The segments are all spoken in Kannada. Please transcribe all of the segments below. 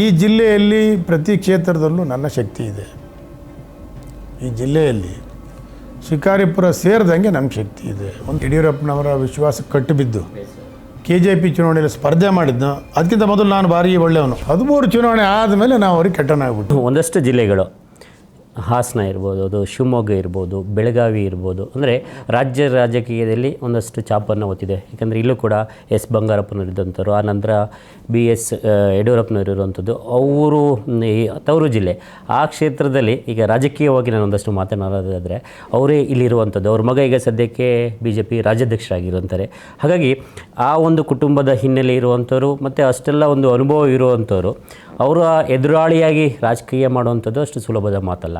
ಈ ಜಿಲ್ಲೆಯಲ್ಲಿ ಪ್ರತಿ ಕ್ಷೇತ್ರದಲ್ಲೂ ನನ್ನ ಶಕ್ತಿ ಇದೆ. ಈ ಜಿಲ್ಲೆಯಲ್ಲಿ ಶಿಕಾರಿಪುರ ಸೇರಿದಂಗೆ ನಮ್ಮ ಶಕ್ತಿ ಇದೆ. ಒಂದು ಯಡಿಯೂರಪ್ಪನವರ ವಿಶ್ವಾಸ ಕಟ್ಟಿಬಿದ್ದು ಕೆ ಜೆ ಪಿ ಚುನಾವಣೆಯಲ್ಲಿ ಸ್ಪರ್ಧೆ ಮಾಡಿದ್ನ, ಅದಕ್ಕಿಂತ ಮೊದಲು ನಾನು ಭಾರಿ ಒಳ್ಳೆಯವನು. ಹದಿಮೂರು ಚುನಾವಣೆ ಆದಮೇಲೆ ನಾವು ಅವ್ರಿಗೆ ಕೆಟ್ಟನಾಗ್ಬಿಟ್ಟು ಒಂದಷ್ಟು ಜಿಲ್ಲೆಗಳು ಹಾಸನ ಇರ್ಬೋದು, ಅದು ಶಿವಮೊಗ್ಗ ಇರ್ಬೋದು, ಬೆಳಗಾವಿ ಇರ್ಬೋದು. ಅಂದರೆ ರಾಜ್ಯ ರಾಜಕೀಯದಲ್ಲಿ ಒಂದಷ್ಟು ಚಾಪನ್ನು ಹೊತ್ತಿದೆ. ಯಾಕಂದರೆ ಇಲ್ಲೂ ಕೂಡ ಎಸ್ ಬಂಗಾರಪ್ಪನವರು ಇದ್ದಂಥವ್ರು, ಆ ನಂತರ ಬಿ ಎಸ್ ಯಡಿಯೂರಪ್ಪನವರಿರುವಂಥದ್ದು ಅವರು ತವರು ಜಿಲ್ಲೆ. ಆ ಕ್ಷೇತ್ರದಲ್ಲಿ ಈಗ ರಾಜಕೀಯವಾಗಿ ನಾನು ಒಂದಷ್ಟು ಮಾತನಾಡೋದಾದರೆ, ಅವರೇ ಇಲ್ಲಿರುವಂಥದ್ದು. ಅವ್ರ ಮಗ ಈಗ ಸದ್ಯಕ್ಕೆ ಬಿ ಜೆ ಪಿ ರಾಜ್ಯಾಧ್ಯಕ್ಷರಾಗಿರುವಂತಾರೆ. ಹಾಗಾಗಿ ಆ ಒಂದು ಕುಟುಂಬದ ಹಿನ್ನೆಲೆ ಇರುವಂಥವ್ರು, ಮತ್ತು ಅಷ್ಟೆಲ್ಲ ಒಂದು ಅನುಭವ ಇರುವಂಥವ್ರು ಅವರ ಎದುರಾಳಿಯಾಗಿ ರಾಜಕೀಯ ಮಾಡುವಂಥದ್ದು ಅಷ್ಟು ಸುಲಭದ ಮಾತಲ್ಲ.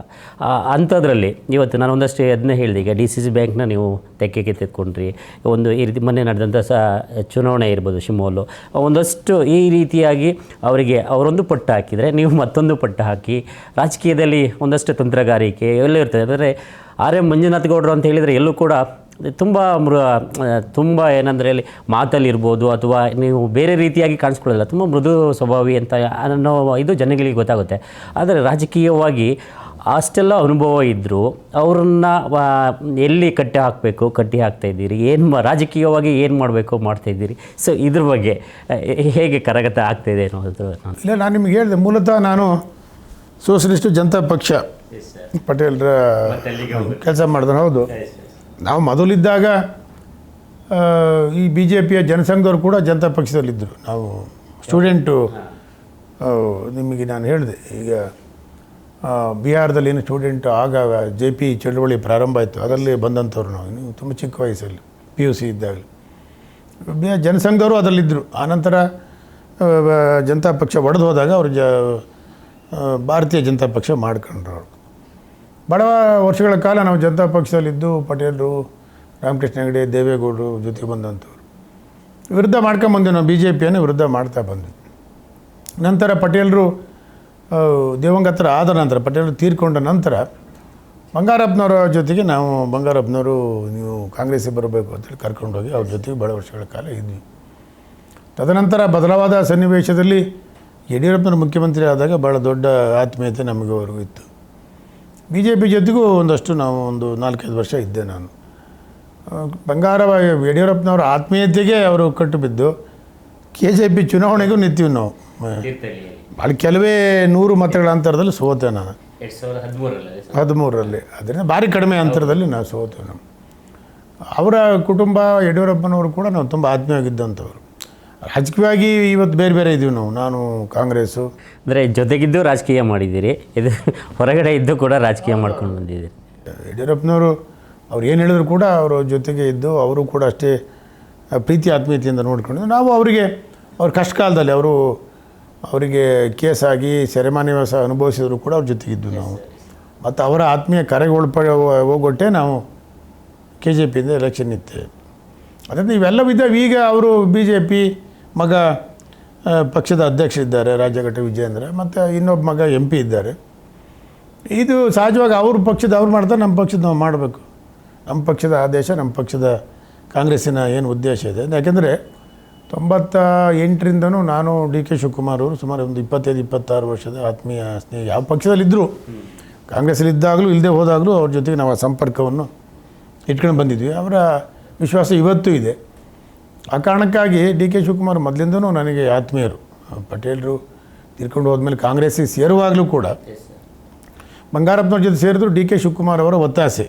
ಅಂಥದ್ರಲ್ಲಿ ಇವತ್ತು ನಾನು ಒಂದಷ್ಟು ಅದನ್ನೇ ಹೇಳಿದೆ, ಈಗ ಡಿ ಸಿ ಸಿ ಬ್ಯಾಂಕ್ನ ನೀವು ತೆಕ್ಕೆಗೆ ತೆಗೆದುಕೊಂಡ್ರಿ ಒಂದು ಈ ರೀತಿ ಮೊನ್ನೆ ನಡೆದಂಥ ಸ, ಚುನಾವಣೆ ಇರ್ಬೋದು ಶಿವಮೊಗ್ಗಲು ಒಂದಷ್ಟು ಈ ರೀತಿಯಾಗಿ ಅವರಿಗೆ ಅವರೊಂದು ಪಟ್ಟ ಹಾಕಿದರೆ, ನೀವು ಮತ್ತೊಂದು ಪಟ್ಟ ಹಾಕಿ ರಾಜಕೀಯದಲ್ಲಿ ಒಂದಷ್ಟು ತಂತ್ರಗಾರಿಕೆ ಎಲ್ಲ ಇರ್ತದೆ. ಅಂದರೆ ಆರ್ ಎಂ ಮಂಜುನಾಥ್ ಗೌಡರು ಅಂತ ಹೇಳಿದರೆ ಎಲ್ಲೂ ಕೂಡ ತುಂಬ ಮೃ ತುಂಬ ಏನಂದರೆ ಅಲ್ಲಿ ಮಾತಲ್ಲಿರ್ಬೋದು ಅಥವಾ ನೀವು ಬೇರೆ ರೀತಿಯಾಗಿ ಕಾಣಿಸ್ಕೊಳ್ಳಲ್ಲ ತುಂಬ ಮೃದು ಸ್ವಭಾವಿ ಅಂತ ಅನ್ನೋ ಇದು ಜನಗಳಿಗೆ ಗೊತ್ತಾಗುತ್ತೆ. ಆದರೆ ರಾಜಕೀಯವಾಗಿ ಅಷ್ಟೆಲ್ಲ ಅನುಭವ ಇದ್ದರೂ ಅವ್ರನ್ನ ವಾ- ಎಲ್ಲಿ ಕಟ್ಟಿ ಹಾಕಬೇಕು ಕಟ್ಟಿ ಹಾಕ್ತಾಯಿದ್ದೀರಿ ಏನು ಮಾ ರಾಜಕೀಯವಾಗಿ ಏನು ಮಾಡಬೇಕು ಮಾಡ್ತಾಯಿದ್ದೀರಿ ಸೊ ಇದ್ರ ಬಗ್ಗೆ ಹೇಗೆ ಕರಗತ ಆಗ್ತಾಯಿದೆ ಅನ್ನೋದು ನಾನು. ಇಲ್ಲ ನಾನು ನಿಮಗೆ ಹೇಳಿದೆ ಮೂಲತಃ ನಾನು ಸೋಷಲಿಸ್ಟು ಜನತಾ ಪಕ್ಷ ಪಟೇಲ್ರ ಕೆಲಸ ಮಾಡಿದ್ರೆ ಹೌದು. ನಾವು ಮೊದಲಿದ್ದಾಗ ಈ ಬಿ ಜೆ ಪಿಯ ಜನಸಂಘದವ್ರು ಕೂಡ ಜನತಾ ಪಕ್ಷದಲ್ಲಿದ್ದರು ನಾವು ಸ್ಟೂಡೆಂಟು. ನಿಮಗೆ ನಾನು ಹೇಳಿದೆ ಈಗ ಬಿಹಾರದಲ್ಲಿ ಏನು ಸ್ಟೂಡೆಂಟ್ ಆಗ ಜೆ ಪಿ ಚಳುವಳಿ ಪ್ರಾರಂಭ ಆಯಿತು ಅದರಲ್ಲಿ ಬಂದಂಥವ್ರು ನಾವು. ನೀವು ತುಂಬ ಚಿಕ್ಕ ವಯಸ್ಸಲ್ಲಿ ಪಿ ಯು ಸಿ ಇದ್ದಾಗಲಿ. ಜನಸಂಘದವರು ಅದರಲ್ಲಿದ್ದರು. ಆನಂತರ ಜನತಾ ಪಕ್ಷ ಒಡೆದು ಹೋದಾಗ ಅವರು ಜ ಭಾರತೀಯ ಜನತಾ ಪಕ್ಷ ಮಾಡ್ಕೊಂಡ್ರು ಅವರು. ಬಡ ವರ್ಷಗಳ ಕಾಲ ನಾವು ಜನತಾ ಪಕ್ಷದಲ್ಲಿದ್ದು ಪಟೇಲರು, ರಾಮಕೃಷ್ಣ ಹೆಗಡೆ, ದೇವೇಗೌಡರು ಜೊತೆಗೆ ಬಂದಂಥವ್ರು. ವಿರುದ್ಧ ಮಾಡ್ಕೊಂಬಂದ್ವಿ ನಾವು ಬಿ ಜೆ ಪಿಯನ್ನು ವಿರುದ್ಧ ಮಾಡ್ತಾ ಬಂದ್ವಿ. ನಂತರ ಪಟೇಲರು ದೇವಂಗತರ ಆದ ನಂತರ, ಪಟೇಲರು ತೀರ್ಕೊಂಡ ನಂತರ ಬಂಗಾರಪ್ಪನವರ ಜೊತೆಗೆ ನಾವು ಬಂಗಾರಪ್ಪನವರು, ನೀವು ಕಾಂಗ್ರೆಸ್ಸಿಗೆ ಬರಬೇಕು ಅಂತೇಳಿ ಕರ್ಕೊಂಡೋಗಿ ಅವ್ರ ಜೊತೆಗೆ ಬಹಳ ವರ್ಷಗಳ ಕಾಲ ಇದ್ವಿ. ತದನಂತರ ಬದಲಾವಾದ ಸನ್ನಿವೇಶದಲ್ಲಿ ಯಡಿಯೂರಪ್ಪನವರು ಮುಖ್ಯಮಂತ್ರಿ ಆದಾಗ ಭಾಳ ದೊಡ್ಡ ಆತ್ಮೀಯತೆ ನಮಗೆ ಅವ್ರಿಗೂ ಇತ್ತು. ಬಿ ಜೆ ಪಿ ಜೊತೆಗೂ ಒಂದಷ್ಟು ನಾವು ಒಂದು ನಾಲ್ಕೈದು ವರ್ಷ ಇದ್ದೆ ನಾನು. ಬಂಗಾರವಾಗಿ ಬಂಗಾರ ಯಡಿಯೂರಪ್ಪನವರ ಆತ್ಮೀಯತೆಗೆ ಅವರು ಕಟ್ಟು ಬಿದ್ದು ಕೆ ಜೆ ಪಿ ಚುನಾವಣೆಗೂ ನಿಂತೀವಿ ನಾವು. ಭಾಳ ಕೆಲವೇ ನೂರು ಮತಗಳ ಅಂತರದಲ್ಲಿ ಸೋತೆ ನಾನು. ಹದಿಮೂರರಲ್ಲಿ ಅದರಿಂದ ಭಾರಿ ಕಡಿಮೆ ಅಂತರದಲ್ಲಿ ನಾವು ಸೋತೆ ನಾವು. ಅವರ ಕುಟುಂಬ ಯಡಿಯೂರಪ್ಪನವರು ಕೂಡ ನಾವು ತುಂಬ ಆತ್ಮೀಯವಾಗಿದ್ದಂಥವ್ರು. ರಾಜಕೀಯವಾಗಿ ಇವತ್ತು ಬೇರೆ ಬೇರೆ ಇದ್ದೀವಿ ನಾವು. ನಾನು ಕಾಂಗ್ರೆಸ್ಸು ಅಂದರೆ ಜೊತೆಗಿದ್ದು ರಾಜಕೀಯ ಮಾಡಿದ್ದೀರಿ. ಇದು ಹೊರಗಡೆ ಇದ್ದು ಕೂಡ ರಾಜಕೀಯ ಮಾಡ್ಕೊಂಡು ಬಂದಿದ್ದೀರಿ. ಯಡಿಯೂರಪ್ಪನವರು ಅವ್ರು ಏನು ಹೇಳಿದ್ರು ಕೂಡ ಅವರ ಜೊತೆಗೆ ಇದ್ದು ಅವರು ಕೂಡ ಅಷ್ಟೇ ಪ್ರೀತಿ ಆತ್ಮೀಯತೆಯಿಂದ ನೋಡ್ಕೊಂಡು ನಾವು ಅವರಿಗೆ ಅವ್ರ ಕಷ್ಟ ಕಾಲದಲ್ಲಿ ಅವರು ಅವರಿಗೆ ಕೇಸಾಗಿ ಸೆರೆಮಾನಿವಾಸ ಅನುಭವಿಸಿದ್ರು ಕೂಡ ಅವ್ರ ಜೊತೆಗಿದ್ದು ನಾವು. ಮತ್ತು ಅವರ ಆತ್ಮೀಯ ಕರೆಗೆ ಒಳಪ ಹೋಗೊಟ್ಟೆ ನಾವು ಕೆ ಜೆ ಪಿಯಿಂದ ಎಲೆಕ್ಷನ್ ಇತ್ತೆ ಅದರಿಂದ ಇವೆಲ್ಲ ಇದ್ದಾವೆ ಈಗ ಅವರು ಬಿ ಜೆ ಪಿ ಮಗ ಪಕ್ಷದ ಅಧ್ಯಕ್ಷ ಇದ್ದಾರೆ ರಾಜ್ಯಘಟ್ಟ ವಿಜಯೇಂದ್ರ, ಮತ್ತು ಇನ್ನೊಬ್ಬ ಮಗ ಎಂ ಪಿ ಇದ್ದಾರೆ. ಇದು ಸಹಜವಾಗಿ ಅವ್ರ ಪಕ್ಷದ, ಅವ್ರು ಮಾಡ್ತಾರೆ, ನಮ್ಮ ಪಕ್ಷದ ನಾವು ಮಾಡಬೇಕು. ನಮ್ಮ ಪಕ್ಷದ ಆದೇಶ, ನಮ್ಮ ಪಕ್ಷದ ಕಾಂಗ್ರೆಸ್ಸಿನ ಏನು ಉದ್ದೇಶ ಇದೆ. ಯಾಕೆಂದರೆ ತೊಂಬತ್ತ ಎಂಟರಿಂದನೂ ನಾನು ಡಿ ಕೆ ಶಿವಕುಮಾರ್ ಅವರು ಸುಮಾರು ಒಂದು ಇಪ್ಪತ್ತೈದು, ಇಪ್ಪತ್ತಾರು ವರ್ಷದ ಆತ್ಮೀಯ ಸ್ನೇಹ, ಯಾವ ಪಕ್ಷದಲ್ಲಿದ್ದರು ಕಾಂಗ್ರೆಸ್ಸಲ್ಲಿದ್ದಾಗಲೂ ಇಲ್ಲದೆ ಹೋದಾಗಲೂ ಅವ್ರ ಜೊತೆಗೆ ನಾವು ಆ ಸಂಪರ್ಕವನ್ನು ಇಟ್ಕೊಂಡು ಬಂದಿದ್ವಿ. ಅವರ ವಿಶ್ವಾಸ ಇವತ್ತೂ ಇದೆ. ಆ ಕಾರಣಕ್ಕಾಗಿ ಡಿ ಕೆ ಶಿವಕುಮಾರ್ ಮೊದಲಿಂದನೂ ನನಗೆ ಆತ್ಮೀಯರು ಪಟೇಲರು ತಿರ್ಕೊಂಡು ಹೋದ್ಮೇಲೆ ಕಾಂಗ್ರೆಸ್ಸಿಗೆ ಸೇರುವಾಗಲೂ ಕೂಡ ಬಂಗಾರಪ್ಪನವ್ರ ಜೊತೆ ಸೇರಿದ್ರು ಡಿ ಕೆ ಶಿವಕುಮಾರ್ ಅವರ ಒತ್ತಾಸೆ.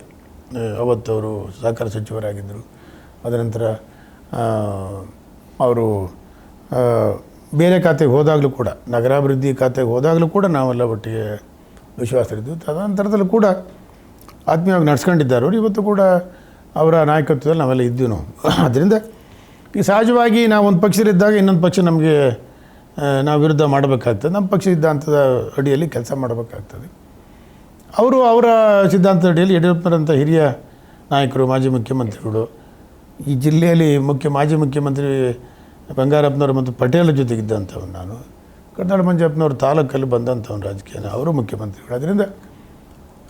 ಅವತ್ತು ಅವರು ಸಹಕಾರ ಸಚಿವರಾಗಿದ್ದರು. ಅದನಂತರ ಅವರು ಬೇರೆ ಖಾತೆಗೆ ಹೋದಾಗಲೂ ಕೂಡ ನಗರಾಭಿವೃದ್ಧಿ ಖಾತೆಗೆ ಹೋದಾಗಲೂ ಕೂಡ ನಾವೆಲ್ಲ ಒಟ್ಟಿಗೆ ವಿಶ್ವಾಸ ಇದ್ವಿ ತದ ತದನಂತರದಲ್ಲೂ ಕೂಡ ಆತ್ಮೀಯವಾಗಿ ನಡ್ಸ್ಕೊಂಡಿದ್ದಾರೆ. ಅವರು ಇವತ್ತು ಕೂಡ ಅವರ ನಾಯಕತ್ವದಲ್ಲಿ ನಾವೆಲ್ಲ ಇದ್ದೀವಿ ನಾವು. ಅದರಿಂದ ಈ ಸಹಜವಾಗಿ ನಾವು ಒಂದು ಪಕ್ಷದಲ್ಲಿದ್ದಾಗ ಇನ್ನೊಂದು ಪಕ್ಷ ನಮಗೆ ನಾವು ವಿರುದ್ಧ ಮಾಡಬೇಕಾಗ್ತದೆ. ನಮ್ಮ ಪಕ್ಷ ಸಿದ್ಧಾಂತದ ಅಡಿಯಲ್ಲಿ ಕೆಲಸ ಮಾಡಬೇಕಾಗ್ತದೆ. ಅವರು ಅವರ ಸಿದ್ಧಾಂತದ ಅಡಿಯಲ್ಲಿ ಯಡಿಯೂರಪ್ಪನಂಥ ಹಿರಿಯ ನಾಯಕರು, ಮಾಜಿ ಮುಖ್ಯಮಂತ್ರಿಗಳು, ಈ ಜಿಲ್ಲೆಯಲ್ಲಿ ಮುಖ್ಯ, ಮಾಜಿ ಮುಖ್ಯಮಂತ್ರಿ ಬಂಗಾರಪ್ಪನವರು ಮತ್ತು ಪಟೇಲ್ ಜೊತೆಗಿದ್ದಂಥವ್ರು ನಾನು ಕರ್ನಾಟಕ ಮಂಜಪ್ಪನವರು ತಾಲೂಕಲ್ಲಿ ಬಂದಂಥವ್ನು ರಾಜಕೀಯ ಅವರು ಮುಖ್ಯಮಂತ್ರಿಗಳು. ಅದರಿಂದ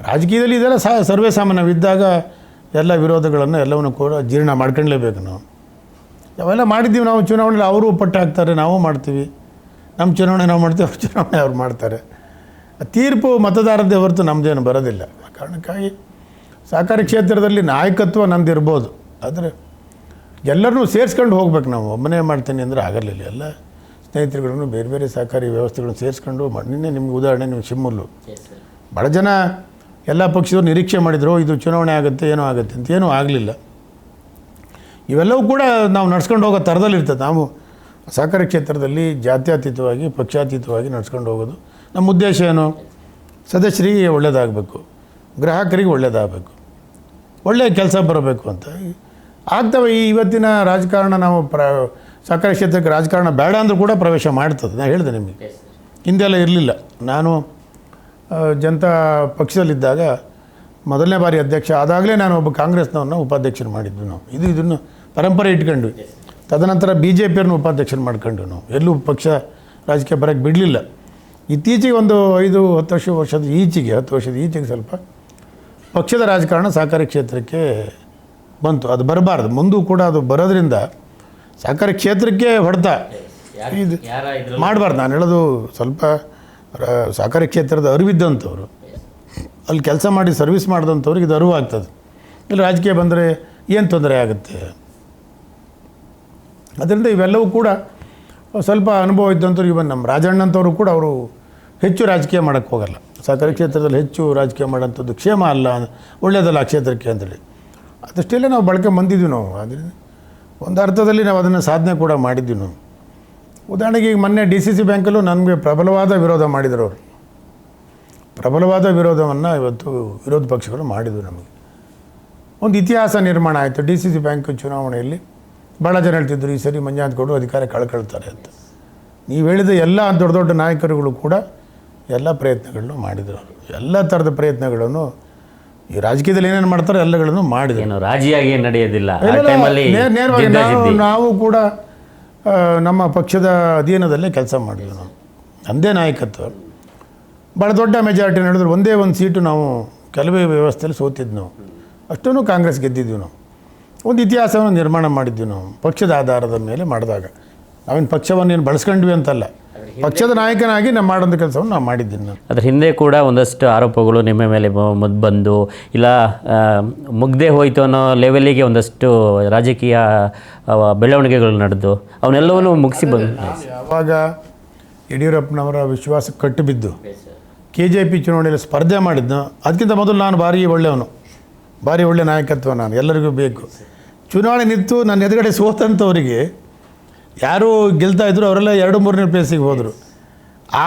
ರಾಜಕೀಯದಲ್ಲಿ ಇದೆಲ್ಲ ಸಾ ಸರ್ವೇ ಸಾಮಾನ್ಯವಿದ್ದಾಗ ಎಲ್ಲ ವಿರೋಧಗಳನ್ನು ಎಲ್ಲವನ್ನು ಕೂಡ ಜೀರ್ಣ ಮಾಡ್ಕೊಳ್ಳೇಬೇಕು ನಾವು. ಅವೆಲ್ಲ ಮಾಡಿದ್ದೀವಿ ನಾವು ಚುನಾವಣೆಯಲ್ಲಿ ಅವರು ಪಟ್ಟು ಹಾಕ್ತಾರೆ ನಾವು ಮಾಡ್ತೀವಿ. ನಮ್ಮ ಚುನಾವಣೆ ನಾವು ಮಾಡ್ತೀವಿ ಅವ್ರ ಚುನಾವಣೆ ಅವ್ರು ಮಾಡ್ತಾರೆ. ತೀರ್ಪು ಮತದಾರದೇ ಹೊರತು ನಮ್ಮದೇನು ಬರೋದಿಲ್ಲ. ಆ ಕಾರಣಕ್ಕಾಗಿ ಸಹಕಾರಿ ಕ್ಷೇತ್ರದಲ್ಲಿ ನಾಯಕತ್ವ ನಂದಿರ್ಬೋದು ಆದರೆ ಎಲ್ಲರನ್ನೂ ಸೇರಿಸ್ಕೊಂಡು ಹೋಗ್ಬೇಕು ನಾವು. ಒಬ್ಬನೇ ಮಾಡ್ತೀನಿ ಅಂದರೆ ಆಗಲಿಲ್ಲ. ಎಲ್ಲ ಸ್ನೇಹಿತರುಗಳನ್ನು ಬೇರೆ ಬೇರೆ ಸಹಕಾರಿ ವ್ಯವಸ್ಥೆಗಳನ್ನು ಸೇರಿಸ್ಕೊಂಡು ನಿನ್ನೆ ನಿಮ್ಗೆ ಉದಾಹರಣೆ ನೀವು ಶಿಮ್ಮಲ್ಲು. ಭಾಳ ಜನ ಎಲ್ಲ ಪಕ್ಷದವ್ರು ನಿರೀಕ್ಷೆ ಮಾಡಿದರು ಇದು ಚುನಾವಣೆ ಆಗುತ್ತೆ ಏನೋ ಆಗುತ್ತೆ ಅಂತ. ಏನೂ ಆಗಲಿಲ್ಲ. ಇವೆಲ್ಲವೂ ಕೂಡ ನಾವು ನಡ್ಸ್ಕೊಂಡು ಹೋಗೋ ಥರದಲ್ಲಿರ್ತದೆ ನಾವು ಸಹಕಾರಿ ಕ್ಷೇತ್ರದಲ್ಲಿ ಜಾತ್ಯತೀತವಾಗಿ, ಪಕ್ಷಾತೀತವಾಗಿ ನಡ್ಸ್ಕೊಂಡು ಹೋಗೋದು. ನಮ್ಮ ಉದ್ದೇಶ ಏನು? ಸದಸ್ಯರಿಗೆ ಒಳ್ಳೆಯದಾಗಬೇಕು ಗ್ರಾಹಕರಿಗೆ ಒಳ್ಳೆಯದಾಗಬೇಕು ಒಳ್ಳೆಯ ಕೆಲಸ ಬರಬೇಕು ಅಂತ. ಆಗ್ತವೆ, ಈ ಇವತ್ತಿನ ರಾಜಕಾರಣ ನಾವು ಪ್ರ, ಸಹಕಾರಿ ಕ್ಷೇತ್ರಕ್ಕೆ ರಾಜಕಾರಣ ಬೇಡ ಅಂದರೂ ಕೂಡ ಪ್ರವೇಶ ಮಾಡ್ತದೆ. ನಾನು ಹೇಳಿದೆ ನಿಮಗೆ. ಹಿಂದೆಲ್ಲ ಇರಲಿಲ್ಲ. ನಾನು ಜನತಾ ಪಕ್ಷದಲ್ಲಿದ್ದಾಗ ಮೊದಲನೇ ಬಾರಿ ಅಧ್ಯಕ್ಷ ಆದಾಗಲೇ ನಾನು ಒಬ್ಬ ಕಾಂಗ್ರೆಸ್ನವ್ರನ್ನ ಉಪಾಧ್ಯಕ್ಷರು ಮಾಡಿದ್ದು ನಾವು. ಇದು ಇದನ್ನು ಪರಂಪರೆ ಇಟ್ಕೊಂಡ್ವಿ ತದನಂತರ ಬಿ ಜೆ ಪಿಯವ್ರನ್ನ ಉಪಾಧ್ಯಕ್ಷರು ಮಾಡ್ಕೊಂಡು ನಾವು. ಎಲ್ಲೂ ಪಕ್ಷ ರಾಜಕೀಯ ಬರೋಕ್ಕೆ ಬಿಡಲಿಲ್ಲ. ಇತ್ತೀಚೆಗೆ ಒಂದು ಐದು ಹತ್ತು ವರ್ಷ ವರ್ಷದ ಈಚೆಗೆ ಹತ್ತು ವರ್ಷದ ಈಚೆಗೆ ಸ್ವಲ್ಪ ಪಕ್ಷದ ರಾಜಕಾರಣ ಸಹಕಾರಿ ಕ್ಷೇತ್ರಕ್ಕೆ ಬಂತು. ಅದು ಬರಬಾರ್ದು. ಮುಂದೂ ಕೂಡ ಅದು ಬರೋದ್ರಿಂದ ಸಹಕಾರಿ ಕ್ಷೇತ್ರಕ್ಕೆ ಹೊಡೆತ. ಇದು ಮಾಡಬಾರ್ದು. ನಾನು ಹೇಳೋದು ಸ್ವಲ್ಪ ಸಹಕಾರಿ ಕ್ಷೇತ್ರದ ಅರಿವಿದ್ದಂಥವ್ರು. ಅಲ್ಲಿ ಕೆಲಸ ಮಾಡಿ ಸರ್ವಿಸ್ ಮಾಡಿದಂಥವ್ರಿಗೆ ಇದು ಅರಿವಾಗ್ತದೆ. ಇಲ್ಲಿ ರಾಜಕೀಯ ಬಂದರೆ ಏನು ತೊಂದರೆ ಆಗುತ್ತೆ? ಅದರಿಂದ ಇವೆಲ್ಲವೂ ಕೂಡ ಸ್ವಲ್ಪ ಅನುಭವ ಇದ್ದಂಥವ್ರು ಇವನ್ ನಮ್ಮ ರಾಜಣ್ಣಂಥವ್ರು ಕೂಡ ಅವರು ಹೆಚ್ಚು ರಾಜಕೀಯ ಮಾಡೋಕ್ಕೆ ಹೋಗಲ್ಲ. ಸಹಕಾರಿ ಕ್ಷೇತ್ರದಲ್ಲಿ ಹೆಚ್ಚು ರಾಜಕೀಯ ಮಾಡೋಂಥದ್ದು ಕ್ಷೇಮ ಅಲ್ಲ ಒಳ್ಳೆಯದಲ್ಲ ಆ ಕ್ಷೇತ್ರಕ್ಕೆ ಅಂತೇಳಿ. ಅದಷ್ಟೇ ನಾವು ಬಳಕೆ ಬಂದಿದ್ವಿ ನಾವು. ಅದರಿಂದ ಒಂದು ಅರ್ಥದಲ್ಲಿ ನಾವು ಅದನ್ನು ಸಾಧನೆ ಕೂಡ ಮಾಡಿದ್ವಿ ನಾವು. ಉದಾಹರಣೆಗೆ ಈಗ ಮೊನ್ನೆ ಡಿ ಸಿ ಸಿ ಬ್ಯಾಂಕಲ್ಲೂ ನನಗೆ ಪ್ರಬಲವಾದ ವಿರೋಧ ಮಾಡಿದರು ಅವರು. ಪ್ರಬಲವಾದ ವಿರೋಧವನ್ನು ಇವತ್ತು ವಿರೋಧ ಪಕ್ಷಗಳು ಮಾಡಿದ್ವು ನಮಗೆ. ಒಂದು ಇತಿಹಾಸ ನಿರ್ಮಾಣ ಆಯಿತು. ಡಿ ಸಿ ಸಿ ಬ್ಯಾಂಕ್ ಚುನಾವಣೆಯಲ್ಲಿ ಭಾಳ ಜನ ಹೇಳ್ತಿದ್ರು ಈ ಸರಿ ಮಂಜಾಂತ್ ಕೊಡು ಅಧಿಕಾರ ಕಳ್ಕೊಳ್ತಾರೆ ಅಂತ. ನೀವು ಹೇಳಿದ ಎಲ್ಲ ದೊಡ್ಡ ದೊಡ್ಡ ನಾಯಕರುಗಳು ಕೂಡ ಎಲ್ಲ ಪ್ರಯತ್ನಗಳನ್ನು ಮಾಡಿದರು ಅವರು. ಎಲ್ಲ ಥರದ ಪ್ರಯತ್ನಗಳನ್ನು ಈ ರಾಜಕೀಯದಲ್ಲಿ ಏನೇನು ಮಾಡ್ತಾರೆ ಎಲ್ಲಗಳನ್ನು ಮಾಡಿದ್ರು. ಏನು ರಾಜಿಯಾಗಿ ನಡೆಯೋದಿಲ್ಲ. ನೇರವಾಗಿ ನಾವು ನಾವು ಕೂಡ ನಮ್ಮ ಪಕ್ಷದ ಅಧೀನದಲ್ಲೇ ಕೆಲಸ ಮಾಡಿದ್ವಿ ನಾವು. ನಮ್ಮದೇ ನಾಯಕತ್ವ. ಭಾಳ ದೊಡ್ಡ ಮೆಜಾರಿಟಿ ನಡೆದ್ರು ಒಂದೇ ಒಂದು ಸೀಟು ನಾವು ಕೆಲವೇ ವ್ಯವಸ್ಥೆಯಲ್ಲಿ ಸೋತಿದ್ದು ನಾವು. ಅಷ್ಟೂ ಕಾಂಗ್ರೆಸ್ ಗೆದ್ದಿದ್ವಿ ನಾವು. ಒಂದು ಇತಿಹಾಸವನ್ನು ನಿರ್ಮಾಣ ಮಾಡಿದ್ವಿ ನಾವು ಪಕ್ಷದ ಆಧಾರದ ಮೇಲೆ ಮಾಡಿದಾಗ. ನಾವೇನು ಪಕ್ಷವನ್ನು ಏನು ಬಳಸ್ಕೊಂಡ್ವಿ ಅಂತಲ್ಲ. ಪಕ್ಷದ ನಾಯಕನಾಗಿ ನಾವು ಮಾಡೋಂಥ ಕೆಲಸವನ್ನು ನಾವು ಮಾಡಿದ್ದೀನಿ ನಾನು ಅದ್ರ ಹಿಂದೆ ಕೂಡ ಒಂದಷ್ಟು ಆರೋಪಗಳು ನಿಮ್ಮ ಮೇಲೆ ಮುದ್ದು ಮುದ್ ಬಂದು ಇಲ್ಲ ಮುಗ್ದೇ ಹೋಯಿತು ಅನ್ನೋ ಲೆವೆಲಿಗೆ ಒಂದಷ್ಟು ರಾಜಕೀಯ ಬೆಳವಣಿಗೆಗಳು ನಡೆದು ಅವನ್ನೆಲ್ಲವನ್ನು ಮುಗಿಸಿ ಬಂದು ಯಾವಾಗ ಯಡಿಯೂರಪ್ಪನವರ ವಿಶ್ವಾಸ ಕಟ್ಟು ಬಿದ್ದು. ಕೆ ಜೆ ಪಿ ಚುನಾವಣೆಯಲ್ಲಿ ಸ್ಪರ್ಧೆ ಮಾಡಿದ್ನೋ, ಅದಕ್ಕಿಂತ ಮೊದಲು ನಾನು ಭಾರಿ ಒಳ್ಳೆಯವನು. ಭಾರಿ ಒಳ್ಳೆಯ ನಾಯಕತ್ವ ನಾನು, ಎಲ್ಲರಿಗೂ ಬೇಕು. ಚುನಾವಣೆ ನಿಂತು ನನ್ನ ಎದುರುಗಡೆ ಸೋತಂಥವರಿಗೆ ಯಾರು ಗೆಲ್ತಾ ಇದ್ರು ಅವರೆಲ್ಲ ಎರಡು ಮೂರನೇ ಪ್ಲೇಸಿಗೆ ಹೋದರು.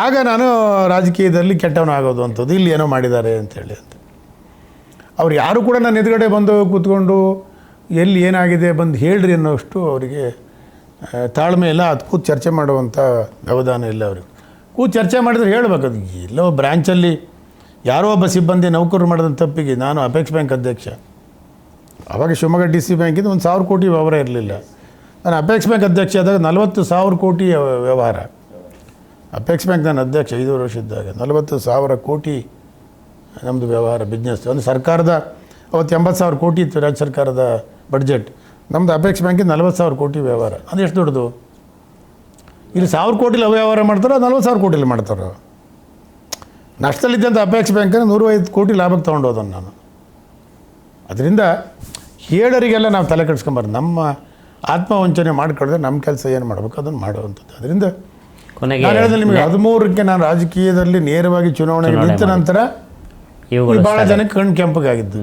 ಆಗ ನಾನು ರಾಜಕೀಯದಲ್ಲಿ ಕೆಟ್ಟವನಾಗೋದು ಅಂಥದ್ದು, ಇಲ್ಲಿ ಏನೋ ಮಾಡಿದ್ದಾರೆ ಅಂತೇಳಿ ಅಂತ. ಅವ್ರು ಯಾರು ಕೂಡ ನನ್ನ ಎದುರುಗಡೆ ಬಂದು ಕೂತ್ಕೊಂಡು ಎಲ್ಲಿ ಏನಾಗಿದೆ ಬಂದು ಹೇಳ್ರಿ ಅನ್ನೋಷ್ಟು ಅವರಿಗೆ ತಾಳ್ಮೆ ಇಲ್ಲ ಅದು ಕೂತು ಚರ್ಚೆ ಮಾಡುವಂಥ ವ್ಯವಧಾನ ಇಲ್ಲ ಅವ್ರಿಗೆ. ಕೂತು ಚರ್ಚೆ ಮಾಡಿದ್ರೆ ಹೇಳ್ಬೇಕು ಅದು. ಎಲ್ಲೋ ಬ್ರ್ಯಾಂಚಲ್ಲಿ ಯಾರೋ ಒಬ್ಬ ಸಿಬ್ಬಂದಿ ನೌಕರರು ಮಾಡಿದ ತಪ್ಪಿಗೆ ನಾನು ಅಪೆಕ್ಸ್ ಬ್ಯಾಂಕ್ ಅಧ್ಯಕ್ಷ. ಅವಾಗ ಶಿವಮೊಗ್ಗ ಡಿ ಸಿ ಬ್ಯಾಂಕಿಂದ ಒಂದು ಸಾವಿರ ಕೋಟಿ ವ್ಯವಹಾರ ಇರಲಿಲ್ಲ. ನಾನು ಅಪೆಕ್ಸ್ ಬ್ಯಾಂಕ್ ಅಧ್ಯಕ್ಷ ಆದಾಗ ನಲವತ್ತು ಸಾವಿರ ಕೋಟಿ ವ್ಯವಹಾರ. ಅಪೆಕ್ಸ್ ಬ್ಯಾಂಕ್ ನಾನು ಅಧ್ಯಕ್ಷ ಐದು ವರ್ಷ ಇದ್ದಾಗ ನಲವತ್ತು ಸಾವಿರ ಕೋಟಿ ನಮ್ಮದು ವ್ಯವಹಾರ ಬಿಸ್ನೆಸ್ ಒಂದು ಸರ್ಕಾರದ ಅವತ್ತು ಎಂಬತ್ತು ಸಾವಿರ ಕೋಟಿ ಇತ್ತು ರಾಜ್ಯ ಸರ್ಕಾರದ ಬಡ್ಜೆಟ್ ನಮ್ಮದು ಅಪೆಕ್ಸ್ ಬ್ಯಾಂಕಿಂದ ನಲವತ್ತು ಸಾವಿರ ಕೋಟಿ ವ್ಯವಹಾರ. ಅದು ಎಷ್ಟು ದೊಡ್ಡದು? ಇಲ್ಲಿ ಸಾವಿರ ಕೋಟಿಲಿ ವ್ಯವಹಾರ ಮಾಡ್ತಾರೋ ನಲ್ವತ್ತು ಸಾವಿರ ಕೋಟಿಲಿ ಮಾಡ್ತಾರೋ? ನಷ್ಟದಲ್ಲಿದ್ದಂಥ ಅಪೇಕ್ಷೆ ಬ್ಯಾಂಕನ್ನು ನೂರೈವತ್ತು ಕೋಟಿ ಲಾಭಕ್ಕೆ ತೊಗೊಂಡೋದನ್ನು ನಾನು. ಅದರಿಂದ ಹೇಳರಿಗೆಲ್ಲ ನಾವು ತಲೆ ಕೆಡಿಸ್ಕೊಂಬಾರ್ದು. ನಮ್ಮ ಆತ್ಮವಂಚನೆ ಮಾಡ್ಕೊಂಡ್ರೆ ನಮ್ಮ ಕೆಲಸ ಏನು ಮಾಡಬೇಕು ಅದನ್ನು ಮಾಡುವಂಥದ್ದು ಅದರಿಂದ ಕೊನೆಗೆ ನಿಮಗೆ ಹದಿಮೂರಕ್ಕೆ ನಾನು ರಾಜಕೀಯದಲ್ಲಿ ನೇರವಾಗಿ ಚುನಾವಣೆಗೆ ನಿಂತ ನಂತರ ಭಾಳ ಜನಕ್ಕೆ ಕಣ್ಣು ಕೆಂಪಗಾಗಿದ್ದು.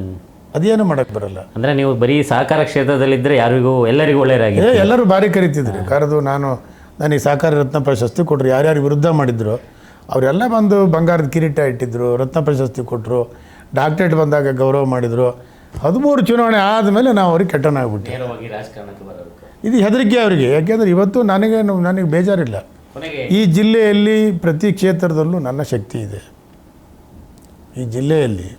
ಅದೇನು ಮಾಡೋಕ್ಕೆ ಬರಲ್ಲ. ಅಂದ್ರೆ ನೀವು ಬರೀ ಸಹಕಾರ ಕ್ಷೇತ್ರದಲ್ಲಿದ್ದರೆ ಯಾರಿಗೂ ಎಲ್ಲರಿಗೂ ಒಳ್ಳೆಯದಾಗಿದೆ ಎಲ್ಲರೂ ಭಾರಿ ಕರಿತಿದ್ರು. ಕರೆದು ನಾನು ನನಗೆ ಸಹಕಾರಿ ರತ್ನ ಪ್ರಶಸ್ತಿ ಕೊಟ್ಟರು ಯಾರ್ಯಾರು ವಿರುದ್ಧ ಮಾಡಿದ್ರು ಅವರೆಲ್ಲ ಬಂದು ಬಂಗಾರದ ಕಿರೀಟ ಇಟ್ಟಿದ್ರು ರತ್ನ ಪ್ರಶಸ್ತಿ ಕೊಟ್ಟರು ಡಾಕ್ಟ್ರೇಟ್ ಬಂದಾಗ ಗೌರವ ಮಾಡಿದರು. ಹದಿಮೂರು ಚುನಾವಣೆ ಆದಮೇಲೆ ನಾವು ಅವ್ರಿಗೆ ಕೆಟ್ಟನಾಗ್ಬಿಟ್ಟು ಇದು ಹೆದರಿಕೆ ಅವರಿಗೆ. ಯಾಕೆಂದರೆ ಇವತ್ತು ನನಗೆ ನನಗೆ ಬೇಜಾರಿಲ್ಲ. ಈ ಜಿಲ್ಲೆಯಲ್ಲಿ ಪ್ರತಿ ಕ್ಷೇತ್ರದಲ್ಲೂ ನನ್ನ ಶಕ್ತಿ ಇದೆ. ಈ ಜಿಲ್ಲೆಯಲ್ಲಿ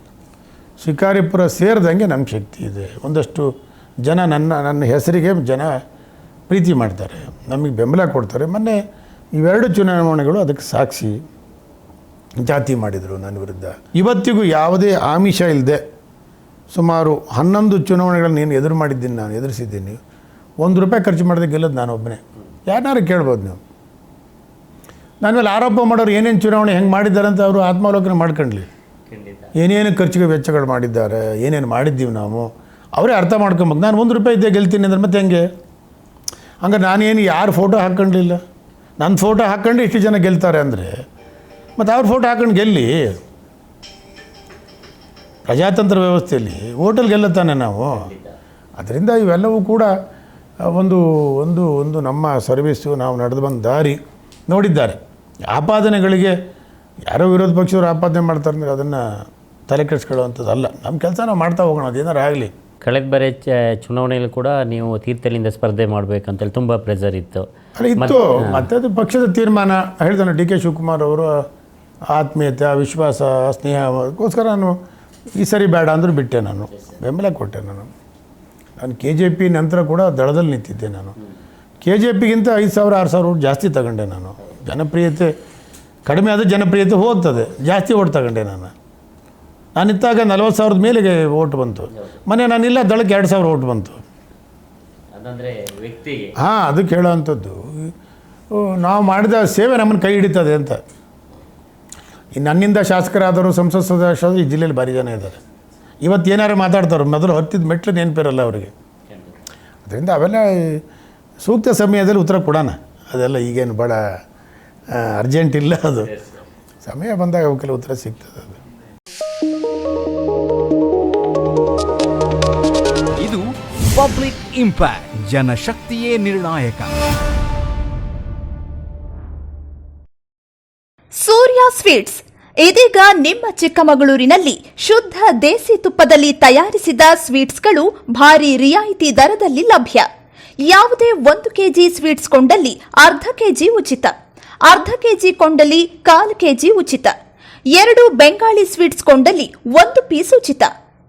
ಶಿಕಾರಿಪುರ ಸೇರಿದಂಗೆ ನಮ್ಮ ಶಕ್ತಿ ಇದೆ. ಒಂದಷ್ಟು ಜನ ನನ್ನ ನನ್ನ ಹೆಸರಿಗೆ ಜನ ಪ್ರೀತಿ ಮಾಡ್ತಾರೆ ನಮಗೆ ಬೆಂಬಲ ಕೊಡ್ತಾರೆ. ಮೊನ್ನೆ ಇವೆರಡು ಚುನಾವಣೆಗಳು ಅದಕ್ಕೆ ಸಾಕ್ಷಿ ಜಾತಿ ಮಾಡಿದರು ನನ್ನ ವಿರುದ್ಧ. ಇವತ್ತಿಗೂ ಯಾವುದೇ ಆಮಿಷ ಇಲ್ಲದೆ ಸುಮಾರು ಹನ್ನೊಂದು ಚುನಾವಣೆಗಳನ್ನು ಏನು ಎದುರು ಮಾಡಿದ್ದೀನಿ ನಾನು ಎದುರಿಸಿದ್ದೀನಿ. ಒಂದು ರೂಪಾಯಿ ಖರ್ಚು ಮಾಡದೆ ಗೆಲ್ಲೋದು ನಾನು ಒಬ್ಬನೇ. ಯಾರನ್ನಾರು ಕೇಳ್ಬೋದು ನೀವು. ನನ್ನ ಮೇಲೆ ಆರೋಪ ಮಾಡೋರು ಏನೇನು ಚುನಾವಣೆ ಹೆಂಗೆ ಮಾಡಿದ್ದಾರೆ ಅಂತ ಅವರು ಆತ್ಮಾವಲೋಕನ ಮಾಡ್ಕೊಂಡ್ಲಿ. ಏನೇನು ಖರ್ಚಿಗೆ ವೆಚ್ಚಗಳು ಮಾಡಿದ್ದಾರೆ ಏನೇನು ಮಾಡಿದ್ದೀವಿ ನಾವು ಅವರೇ ಅರ್ಥ ಮಾಡ್ಕೊಬೇಕು. ನಾನು ಒಂದು ರೂಪಾಯಿ ಇದ್ದೇ ಗೆಲ್ತೀನಿ ಅಂದ್ರೆ ಮತ್ತೆ ಹೆಂಗೆ? ಹಂಗೆ ನಾನೇನು ಯಾರು ಫೋಟೋ ಹಾಕ್ಕೊಂಡಿಲ್ಲ? ನನ್ನ ಫೋಟೋ ಹಾಕ್ಕೊಂಡು ಇಷ್ಟು ಜನ ಗೆಲ್ತಾರೆ ಅಂದರೆ, ಮತ್ತು ಅವ್ರ ಫೋಟೋ ಹಾಕ್ಕೊಂಡು ಗೆಲ್ಲಿ, ಪ್ರಜಾತಂತ್ರ ವ್ಯವಸ್ಥೆಯಲ್ಲಿ ಓಟಲ್ ಗೆಲ್ಲುತ್ತಾನೆ ನಾವು. ಅದರಿಂದ ಇವೆಲ್ಲವೂ ಕೂಡ ಒಂದು ಒಂದು ಒಂದು ನಮ್ಮ ಸರ್ವಿಸ್ಸು ನಾವು ನಡೆದು ಬಂದ ದಾರಿ ನೋಡಿದ್ದಾರೆ. ಆಪಾದನೆಗಳಿಗೆ ಯಾರೋ ವಿರೋಧ ಪಕ್ಷವ್ರು ಆಪಾದನೆ ಮಾಡ್ತಾರೆ ಅಂದರೆ ಅದನ್ನು ತಲೆ ಕೆಡಿಸ್ಕೊಳ್ಳುವಂಥದ್ದಲ್ಲ. ನಮ್ಮ ಕೆಲಸ ನಾವು ಮಾಡ್ತಾ ಹೋಗೋಣ, ಅದೇನಾರು ಆಗಲಿ. ಕಳೆದ ಬಾರಿ ಚುನಾವಣೆಯಲ್ಲಿ ಕೂಡ ನೀವು ತೀರ್ಥಲ್ಲಿಂದ ಸ್ಪರ್ಧೆ ಮಾಡಬೇಕಂತೇಳಿ ತುಂಬ ಪ್ರೆಸರ್ ಇತ್ತು. ಇತ್ತು. ಮತ್ತೆ ಅದು ಪಕ್ಷದ ತೀರ್ಮಾನ ಹೇಳ್ತಾನೆ ಡಿ ಕೆ ಶಿವಕುಮಾರ್ ಅವರು ಆತ್ಮೀಯತೆ ಆ ವಿಶ್ವಾಸ ಆ ಸ್ನೇಹ ಅದಕ್ಕೋಸ್ಕರ ನಾನು ಈ ಸರಿ ಬೇಡ ಅಂದರೂ ಬಿಟ್ಟೆ ನಾನು. ಬೆಂಬಲ ಕೊಟ್ಟೆ ನಾನು. ನಾನು ಕೆ ಜೆ ಪಿ ನಂತರ ಕೂಡ ದಳದಲ್ಲಿ ನಿಂತಿದ್ದೆ ನಾನು. ಕೆ ಜೆ ಪಿಗಿಂತ ಐದು ಸಾವಿರ ಆರು ಸಾವಿರ ಓಟ್ ಜಾಸ್ತಿ ತಗೊಂಡೆ ನಾನು. ಜನಪ್ರಿಯತೆ ಕಡಿಮೆ ಆದರೆ ಜನಪ್ರಿಯತೆ ಹೋಗ್ತದೆ. ಜಾಸ್ತಿ ಓಟ್ ತಗೊಂಡೆ ನಾನು. ನಾನಿದ್ದಾಗ ನಲ್ವತ್ತು ಸಾವಿರದ ಮೇಲೆಗೆ ಓಟ್ ಬಂತು. ಮನೆ ನಾನಿಲ್ಲ ದಳಕ್ಕೆ ಎರಡು ಸಾವಿರ ಓಟ್ ಬಂತು. ಹಾಂ ಅದು ಕೇಳೋವಂಥದ್ದು ನಾವು ಮಾಡಿದ ಸೇವೆ ನಮ್ಮನ್ನು ಕೈ ಹಿಡಿತದೆ ಅಂತ. ಇನ್ನು ನನ್ನಿಂದ ಶಾಸಕರಾದರು ಸಂಸತ್ ಸದಸ್ಯರು ಈ ಜಿಲ್ಲೆಯಲ್ಲಿ ಭಾರಿ ಜನ ಇದ್ದಾರೆ. ಇವತ್ತು ಏನಾರು ಮಾತಾಡ್ತಾರೆ ಮೊದಲು ಹತ್ತಿದ ಮೆಟ್ಲು ನೆನಪಿರಲ್ಲ ಅವರಿಗೆ. ಅದರಿಂದ ಅವೆಲ್ಲ ಸೂಕ್ತ ಸಮಯದಲ್ಲಿ ಉತ್ತರ ಕೊಡೋಣ. ಅದೆಲ್ಲ ಈಗೇನು ಭಾಳ ಅರ್ಜೆಂಟ್ ಇಲ್ಲ ಅದು. ಸಮಯ ಬಂದಾಗ ಅವಕ್ಕೆಲ್ಲ ಉತ್ತರ ಸಿಗ್ತದೆ ಅದು. ಪಬ್ಲಿಕ್ ಇಂಪ್ಯಾಕ್ಟ್ ಜನಶಕ್ತಿಯೇ ನಿರ್ಣಾಯಕ ಸೂರ್ಯ ಸ್ವೀಟ್ಸ್ ಇದೀಗ ನಿಮ್ಮ ಚಿಕ್ಕಮಗಳೂರಿನಲ್ಲಿ ಶುದ್ಧ ದೇಸಿ ತುಪ್ಪದಲ್ಲಿ ತಯಾರಿಸಿದ ಸ್ವೀಟ್ಸ್ಗಳು ಭಾರಿ ರಿಯಾಯಿತಿ ದರದಲ್ಲಿ ಲಭ್ಯ. ಯಾವುದೇ ಒಂದು ಕೆಜಿ ಸ್ವೀಟ್ಸ್ ಕೊಂಡಲ್ಲಿ ಅರ್ಧ ಕೆಜಿ ಉಚಿತ. ಅರ್ಧ ಕೆಜಿ ಕೊಂಡಲ್ಲಿ ಕಾಲು ಕೆಜಿ ಉಚಿತ. ಎರಡು ಬೆಂಗಾಳಿ ಸ್ವೀಟ್ಸ್ ಕೊಂಡಲ್ಲಿ ಒಂದು ಪೀಸ್ ಉಚಿತ.